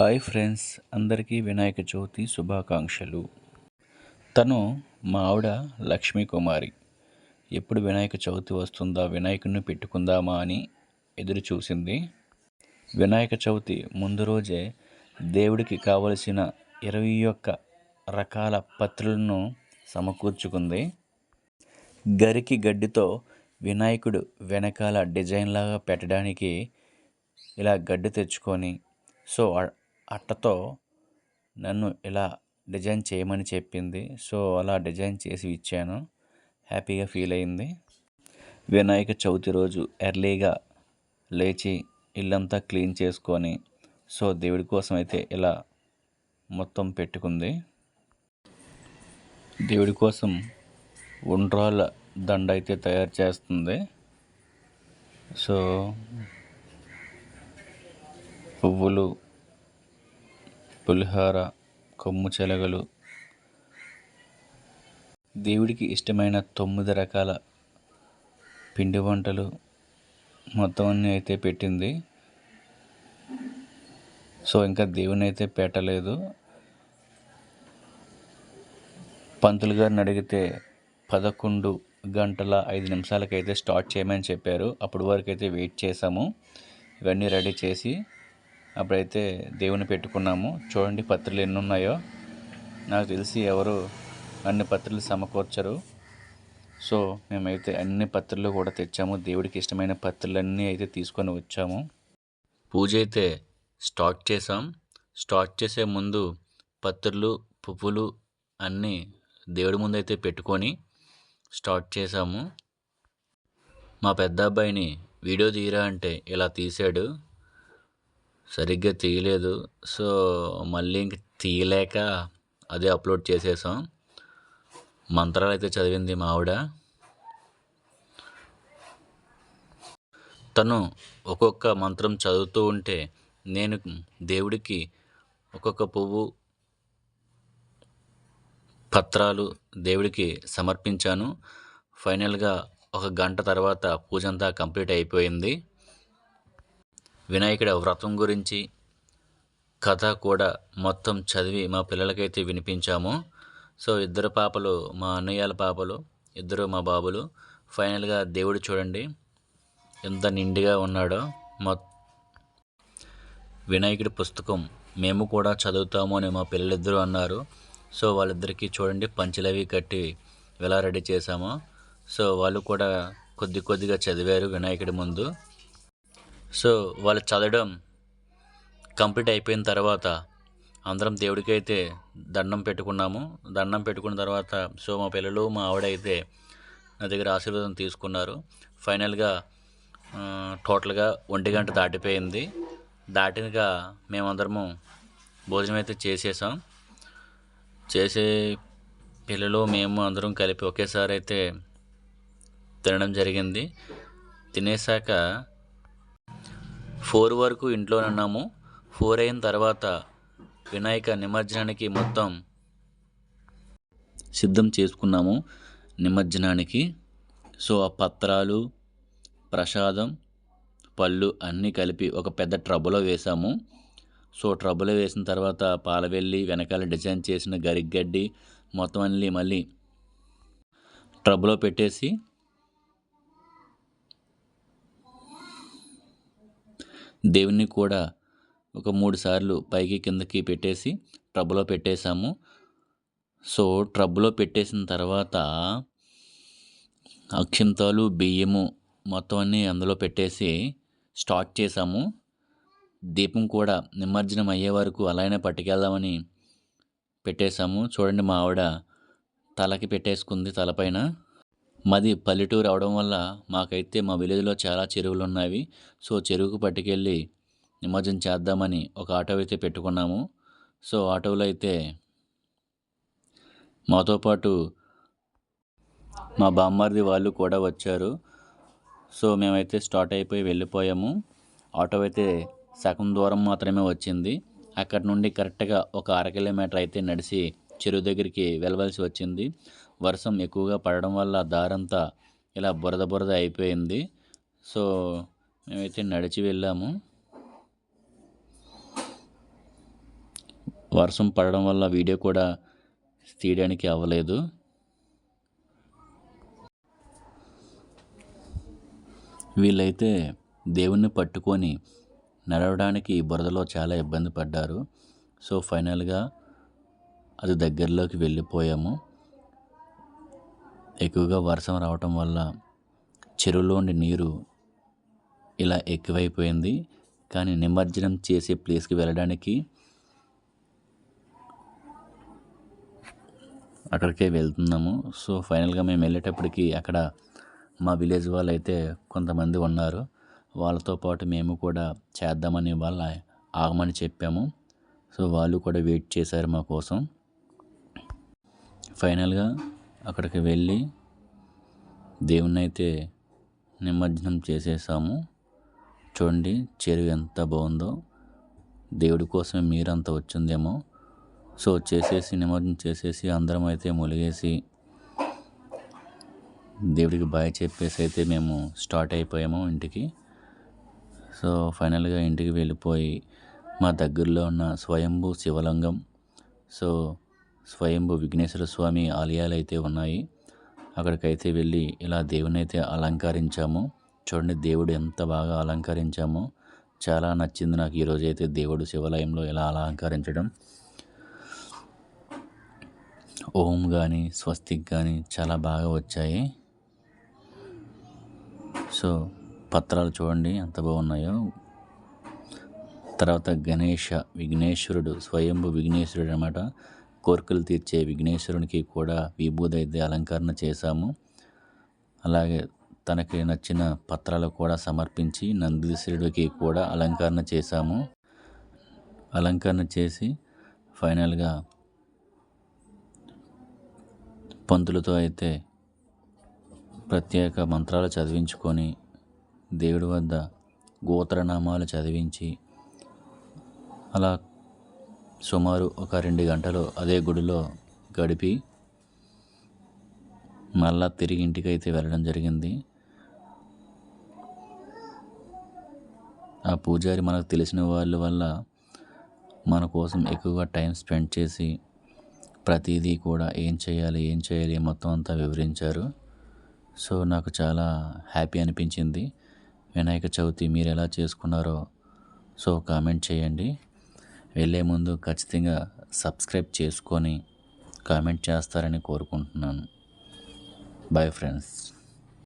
Hi friends అందరికీ వినాయక చవితి శుభాకాంక్షలు. తను మా ఆవిడ లక్ష్మీ కుమారి. ఎప్పుడు వినాయక చవితి వస్తుందా వినాయకుడిని పెట్టుకుందామా అని ఎదురు చూసింది. వినాయక చవితి ముందు రోజే దేవుడికి కావలసిన ఇరవై ఒక్క రకాల పత్రులను సమకూర్చుకుంది. గరికి గడ్డితో వినాయకుడు వెనకాల డిజైన్లాగా పెట్టడానికి ఇలా గడ్డి తెచ్చుకొని సో అట్టతో నన్ను ఇలా డిజైన్ చేయమని చెప్పింది. సో అలా డిజైన్ చేసి ఇచ్చాను. హ్యాపీగా ఫీల్ అయింది. వినాయక చవితి రోజు ఎర్లీగా లేచి ఇల్లంతా క్లీన్ చేసుకొని సో దేవుడి కోసం అయితే ఇలా మొత్తం పెట్టుకుంది. దేవుడి కోసం ఉండ్రాల దండ అయితే తయారు చేస్తుంది. సో పువ్వులు పులిహోర కొమ్ము చెలగలు. దేవుడికి ఇష్టమైన తొమ్మిది రకాల పిండి వంటలు మొత్తం అన్నీ అయితే పెట్టింది. సో ఇంకా దేవుని అయితే పెట్టలేదు. పంతులు గారిని అడిగితే పదకొండు గంటల ఐదు నిమిషాలకైతే స్టార్ట్ చేయమని చెప్పారు. అప్పటి వరకు అయితే వెయిట్ చేసాము ఇవన్నీ రెడీ చేసి అప్పుడైతే దేవుని పెట్టుకున్నాము. చూడండి పత్రులు ఎన్ని ఉన్నాయో నాకు తెలిసి ఎవరు అన్ని పత్రులు సమకూర్చరు. సో మేమైతే అన్ని పత్రులు కూడా తెచ్చాము. దేవుడికి ఇష్టమైన పత్రులన్నీ అయితే తీసుకొని వచ్చాము. పూజ అయితే స్టార్ట్ చేసాం స్టార్ట్ చేసే ముందు పత్రులు పువ్వులు అన్నీ దేవుడి ముందు అయితే పెట్టుకొని స్టార్ట్ చేసాము మా పెద్ద అబ్బాయిని వీడియో తీయరా అంటే ఇలా తీశాడు. సరిగ్గా తీయలేదు. సో మళ్ళీ ఇంక తీయలేక అదే అప్లోడ్ చేసేసాం. మంత్రాలు అయితే చదివింది మా ఆవిడ. తను ఒక్కొక్క మంత్రం చదువుతూ ఉంటే నేను దేవుడికి ఒక్కొక్క పువ్వు పత్రాలు దేవుడికి సమర్పించాను. ఫైనల్గా ఒక గంట తర్వాత పూజ అంతా కంప్లీట్ అయిపోయింది. వినాయకుడి వ్రతం గురించి కథ కూడా మొత్తం చదివి మా పిల్లలకైతే వినిపించాము. సో ఇద్దరు పాపలు మా అన్నయ్యల పాపలు ఇద్దరు మా బాబులు. ఫైనల్గా దేవుడు చూడండి ఎంత నిండిగా ఉన్నాడో. మొ వినాయకుడి పుస్తకం మేము కూడా చదువుతాము అని మా పిల్లలిద్దరూ అన్నారు. సో వాళ్ళిద్దరికీ చూడండి పంచలవి కట్టి ఎలా రెడీ చేశామో. సో వాళ్ళు కూడా కొద్ది కొద్దిగా చదివారు వినాయకుడి ముందు. సో వాళ్ళు చదవడం కంప్లీట్ అయిపోయిన తర్వాత అందరం దేవుడికి అయితే దండం పెట్టుకున్నాము. దండం పెట్టుకున్న తర్వాత సో మా పిల్లలు మా ఆవిడ అయితే నా దగ్గర ఆశీర్వాదం తీసుకున్నారు. ఫైనల్గా టోటల్గా ఒంటి గంట దాటిపోయింది. దాటినగా మేమందరము భోజనం అయితే చేసేసాం. చేసే పిల్లలు మేము అందరం కలిపి ఒకేసారి అయితే తినడం జరిగింది. తినేసాక ఫోర్ వరకు ఇంట్లో ఉన్నాము. ఫోర్ అయిన తర్వాత వినాయక నిమజ్జనానికి మొత్తం సిద్ధం చేసుకున్నాము నిమజ్జనానికి. సో ఆ పత్రాలు ప్రసాదం పళ్ళు అన్నీ కలిపి ఒక పెద్ద ట్రబులో వేసాము సో ట్రబులో వేసిన తర్వాత పాలవెల్లి వెనకాల డిజైన్ చేసిన గరిగడ్డి మొత్తం అన్నీ మళ్ళీ ట్రబులో పెట్టేసి దేవుణ్ణి కూడా ఒక మూడు సార్లు పైకి కిందకి పెట్టేసి ట్రబ్బులో పెట్టేశాము. సో ట్రబ్బులో పెట్టేసిన తర్వాత అక్షింతాలు బియ్యము మొత్తం అన్నీ అందులో పెట్టేసి స్టార్ట్ చేసాము దీపం కూడా నిమజ్జనం అయ్యే వరకు అలానే పట్టుకెళ్దామని పెట్టేశాము. చూడండి మా ఆవిడ తలకి పెట్టేసుకుంది తలపైన. మాది పల్లెటూరు అవడం వల్ల మాకైతే మా విలేజ్లో చాలా చెరువులు ఉన్నాయి సో చెరువుకు పట్టుకెళ్ళి నిమజ్జనం చేద్దామని ఒక ఆటో అయితే పెట్టుకున్నాము. సో ఆటోలో అయితే మాతో పాటు మా బామ్మర్ది వాళ్ళు కూడా వచ్చారు. సో మేమైతే స్టార్ట్ అయిపోయి వెళ్ళిపోయాము. ఆటో అయితే సగం దూరం మాత్రమే వచ్చింది. అక్కడ నుండి కరెక్ట్గా ఒక అర కిలోమీటర్ అయితే నడిచి చెరువు దగ్గరికి వెళ్ళవలసి వచ్చింది. వర్షం ఎక్కువగా పడడం వల్ల దారంతా ఇలా బురద బురద అయిపోయింది. సో మేమైతే నడిచి వెళ్ళాము. వర్షం పడడం వల్ల వీడియో కూడా తీయడానికి అవ్వలేదు. వీళ్ళైతే దేవుణ్ణి పట్టుకొని నడవడానికి బురదలో చాలా ఇబ్బంది పడ్డారు. సో ఫైనల్గా అది దగ్గరలోకి వెళ్ళిపోయాము. ఎక్కువగా వర్షం రావటం వల్ల చెరువులోని నీరు ఇలా ఎక్కువైపోయింది. కానీ నిమజ్జనం చేసే ప్లేస్కి వెళ్ళడానికి అక్కడికే వెళ్తున్నాము. సో ఫైనల్గా మేము వెళ్ళేటప్పటికి అక్కడ మా విలేజ్ వాళ్ళు అయితే కొంతమంది ఉన్నారు. వాళ్ళతో పాటు మేము కూడా చేద్దామని వాళ్ళ ఆగమని చెప్పాము. సో వాళ్ళు కూడా వెయిట్ చేశారు మా కోసం. ఫైనల్గా అక్కడికి వెళ్ళి దేవుణ్ణి అయితే నిమజ్జనం చేసేసాము. చూడండి చెరువు ఎంత బాగుందో. దేవుడి కోసమే మీరంతా వచ్చిందేమో. సో చేసేసి నిమజ్జనం చేసేసి అందరం అయితే ములిగేసి దేవుడికి బాయ్ చెప్పేసి అయితే మేము స్టార్ట్ అయిపోయాము ఇంటికి. సో ఫైనల్గా ఇంటికి వెళ్ళిపోయి మా దగ్గరలో ఉన్న స్వయంభూ శివలింగం. సో స్వయంభూ విఘ్నేశ్వర స్వామి ఆలయాలు అయితే ఉన్నాయి. అక్కడికైతే వెళ్ళి ఇలా దేవుని అయితే అలంకరించాము. చూడండి దేవుడు ఎంత బాగా అలంకరించామో. చాలా నచ్చింది నాకు ఈరోజు అయితే దేవుడు శివాలయంలో ఇలా అలంకరించడం. ఓం కానీ స్వస్తిక్ కానీ చాలా బాగా వచ్చాయి. సో పత్రాలు చూడండి ఎంత బాగున్నాయో. తర్వాత గణేష విఘ్నేశ్వరుడు స్వయంభు విఘ్నేశ్వరుడు అనమాట కోరికలు తీర్చే విఘ్నేశ్వరునికి కూడా విభూదైద్య అలంకరణ చేశాము. అలాగే తనకి నచ్చిన పత్రాలు కూడా సమర్పించి నందీశ్వరుడికి కూడా అలంకరణ చేశాము. అలంకరణ చేసి ఫైనల్గా పంతులతో అయితే ప్రత్యేక మంత్రాలు చదివించుకొని దేవుడి వద్ద గోత్రనామాలు చదివించి అలా సుమారు ఒక రెండు గంటలు అదే గుడిలో గడిపి మళ్ళా తిరిగి ఇంటికైతే వెళ్ళడం జరిగింది. ఆ పూజారి మనకు తెలిసిన వాళ్ళ వల్ల మన కోసం ఎక్కువగా టైం స్పెండ్ చేసి ప్రతిదీ కూడా ఏం చేయాలి ఏం చేయాలి మొత్తం అంతా వివరించారు. సో నాకు చాలా హ్యాపీ అనిపించింది. వినాయక చవితి మీరు ఎలా చేసుకున్నారో సో కామెంట్ చేయండి. వెళ్ళే ముందు ఖచ్చితంగా సబ్స్క్రైబ్ చేసుకొని కామెంట్ చేస్తారని కోరుకుంటున్నాను. Bye friends